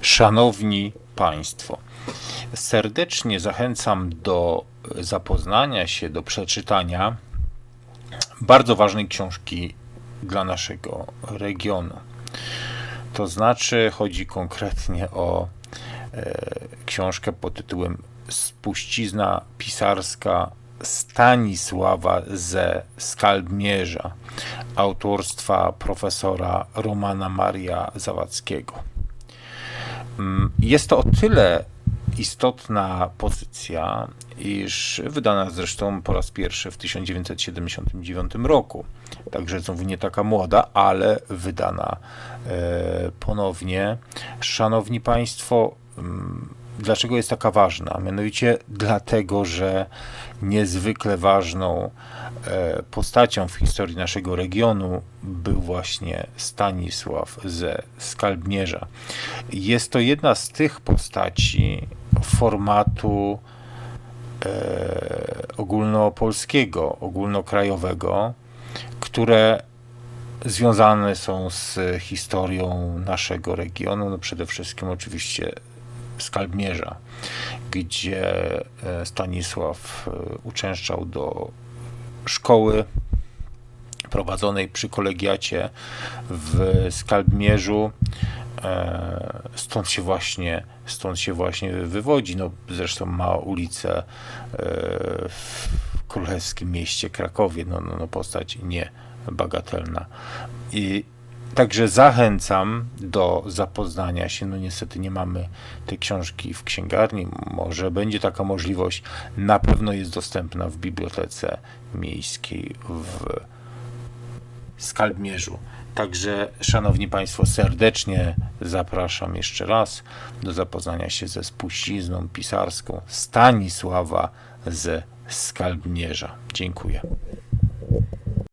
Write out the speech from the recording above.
Szanowni Państwo, serdecznie zachęcam do zapoznania się, do przeczytania bardzo ważnej książki dla naszego regionu. To znaczy, chodzi konkretnie o e, książkę pod tytułem Spuścizna pisarska Stanisława ze Skalbmierza autorstwa profesora Romana Maria Zawadzkiego. Mm, Jest to o tyle istotna pozycja, iż wydana zresztą po raz pierwszy w 1979 roku. Także znowu nie taka młoda, ale wydana e, ponownie. Szanowni Państwo, mm, dlaczego jest taka ważna? Mianowicie dlatego, że niezwykle ważną e, postacią w historii naszego regionu był właśnie Stanisław ze Skalbmierza. Jest to jedna z tych postaci formatu e, ogólnopolskiego, ogólnokrajowego, które związane są z historią naszego regionu, no przede wszystkim oczywiście Skalbmierza, gdzie e, Stanisław e, uczęszczał do szkoły prowadzonej przy kolegiacie w Skalbmierzu. E, Stąd się właśnie, stąd się właśnie wywodzi. No, zresztą ma ulicę w królewskim mieście Krakowie. No, no, no postać nie bagatelna. I Także zachęcam do zapoznania się. No niestety nie mamy tej książki w księgarni. Może będzie taka możliwość. Na pewno jest dostępna w bibliotece miejskiej w Skalbmierzu. Także, szanowni Państwo, serdecznie zapraszam jeszcze raz do zapoznania się ze spuścizną pisarską Stanisława ze Skalbmierza. Dziękuję.